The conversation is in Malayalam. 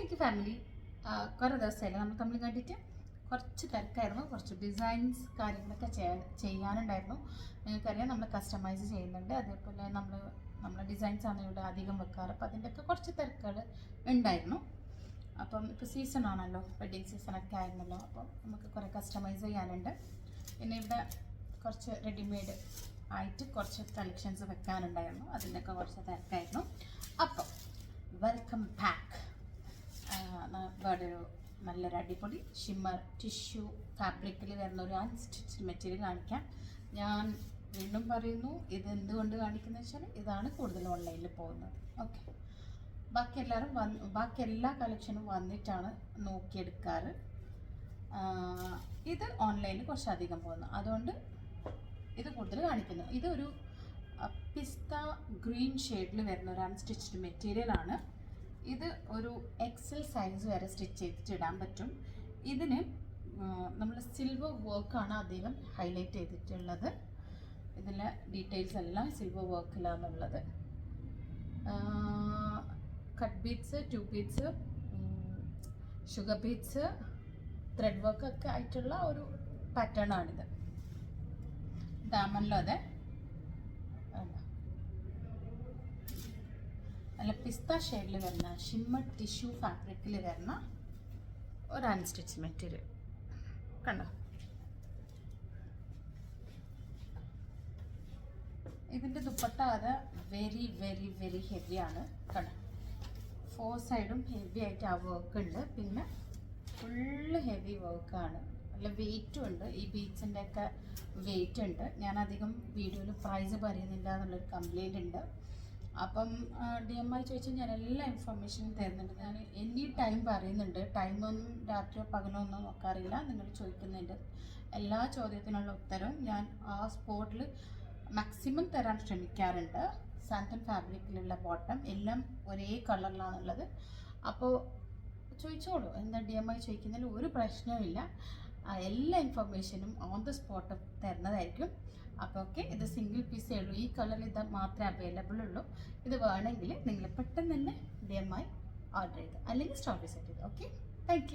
എനിക്ക് ഫാമിലി കുറേ ദിവസമായില്ല? നമ്മൾ തമ്മിൽ കണ്ടിട്ട് കുറച്ച് തിരക്കായിരുന്നു. കുറച്ച് ഡിസൈൻസ് കാര്യങ്ങളൊക്കെ ചെയ്യാനുണ്ടായിരുന്നു. നിങ്ങൾക്കറിയാം നമ്മൾ കസ്റ്റമൈസ് ചെയ്യുന്നുണ്ട്. അതേപോലെ നമ്മൾ നമ്മളെ ഡിസൈൻസ് ആണ് ഇവിടെ അധികം വെക്കാറ്. അപ്പോൾ അതിന്റെയൊക്കെ കുറച്ച് തിരക്കുകൾ ഉണ്ടായിരുന്നു. അപ്പം ഇപ്പോൾ സീസൺ ആണല്ലോ വെഡ്ഡിങ് സീസണൊക്കെ ആയിരുന്നല്ലോ. അപ്പം നമുക്ക് കുറേ കസ്റ്റമൈസ് ചെയ്യാനുണ്ട്. പിന്നെ ഇവിടെ കുറച്ച് റെഡിമെയ്ഡ് ആയിട്ട് കുറച്ച് കളക്ഷൻസ് വെക്കാനുണ്ടായിരുന്നു. അതിന്റെയൊക്കെ കുറച്ച് തിരക്കായിരുന്നു. അപ്പം വെൽക്കം ബാക്ക് വേറെ ഒരു നല്ലൊരു അടിപൊളി ഷിമ്മർ ടിഷ്യൂ ഫാബ്രിക്കിൽ വരുന്ന ഒരു അൺസ്റ്റിച്ച് മെറ്റീരിയൽ കാണിക്കാം. ഞാൻ വീണ്ടും പറയുന്നു ഇത് എന്തുകൊണ്ട് കാണിക്കുന്നത് വെച്ചാൽ ഇതാണ് കൂടുതൽ ഓൺലൈനിൽ പോകുന്നത്. ഓക്കെ ബാക്കി എല്ലാവരും വന്ന് ബാക്കി എല്ലാ കളക്ഷനും വന്നിട്ടാണ് നോക്കിയെടുക്കാറ്. ഇത് ഓൺലൈനിൽ കുറച്ചധികം പോകുന്നു. അതുകൊണ്ട് ഇത് കൂടുതൽ കാണിക്കുന്നു. ഇതൊരു പിസ്ത ഗ്രീൻ ഷെയ്ഡിൽ വരുന്ന ഒരു അൺസ്റ്റിച്ച്ഡ് മെറ്റീരിയൽ ആണ്. ഇത് ഒരു എക്സൽ സൈസ് വരെ സ്റ്റിച്ച് ചെയ്തിട്ട് ഇടാൻ പറ്റും. ഇതിന് നമ്മൾ സിൽവർ വർക്കാണ് അദ്ദേഹം ഹൈലൈറ്റ് ചെയ്തിട്ടുള്ളത്. ഇതിലെ ഡീറ്റെയിൽസ് എല്ലാം silver വർക്കിലാണുള്ളത് cut beads to beads sugar beads thread work ഒക്കെ ആയിട്ടുള്ള ഒരു പാറ്റേൺ ആണിത്. ഡാമനിലോ അതെ വേണ്ട. നല്ല പിസ്ത ഷെയ്ഡിൽ വരുന്ന ഷിമ്മർ ടിഷ്യൂ ഫാബ്രിക്കിൽ വരുന്ന ഒരു അൺസ്റ്റിച്ച് മെറ്റീരിയൽ. കണ്ടോ? ഇതിന്റെ ദുപ്പട്ട അത് വെരി വെരി വെരി ഹെവിയാണ് കണ്ടോ? ഫോർ സൈഡും ഹെവി ആയിട്ട് ആ വർക്ക് ഉണ്ട്. പിന്നെ ഫുള്ള് ഹെവി വർക്കാണ് നല്ല വെയിറ്റും ഉണ്ട്. ഈ ബീച്ചിന്റെ ഒക്കെ വെയിറ്റ് ഉണ്ട്. ഞാൻ അധികം വീഡിയോയിൽ പ്രൈസ് പറയുന്നില്ല എന്നുള്ളൊരു കംപ്ലൈന്റ് ഉണ്ട്. അപ്പം ഡി എം ഐ ചോദിച്ചാൽ ഞാൻ എല്ലാ ഇൻഫർമേഷനും തരുന്നുണ്ട്. ഞാൻ എനി ടൈം പറയുന്നുണ്ട്. ടൈമൊന്നും രാത്രിയോ പകലോ ഒന്നും നോക്കാറില്ല. നിങ്ങൾ ചോദിക്കുന്നുണ്ട്. എല്ലാ ചോദ്യത്തിനുള്ള ഉത്തരവും ഞാൻ ആ സ്പോട്ടിൽ മാക്സിമം തരാൻ ശ്രമിക്കാറുണ്ട്. സാന്റൻ ഫാബ്രിക്കിലുള്ള ബോട്ടം എല്ലാം ഒരേ കളറിലാണുള്ളത് അപ്പോൾ ചോദിച്ചോളൂ. എന്താ ഡി എം ഐ ചോദിക്കുന്നതിൽ ഒരു പ്രശ്നവുമില്ല. എല്ലാ ഇൻഫർമേഷനും ഓൺ ദ സ്പോട്ട് തരുന്നതായിരിക്കും. അപ്പോൾ ഓക്കെ ഇത് സിംഗിൾ പീസേ ഉള്ളൂ. ഈ കളറിൽ ഇത് മാത്രമേ അവൈലബിൾ ഉള്ളൂ. ഇത് വേണമെങ്കിൽ നിങ്ങൾ പെട്ടെന്ന് തന്നെ എം ഓർഡർ ചെയ്ത് അല്ലെങ്കിൽ സ്റ്റോർ വിസിറ്റ് ചെയ്ത്. Okay thank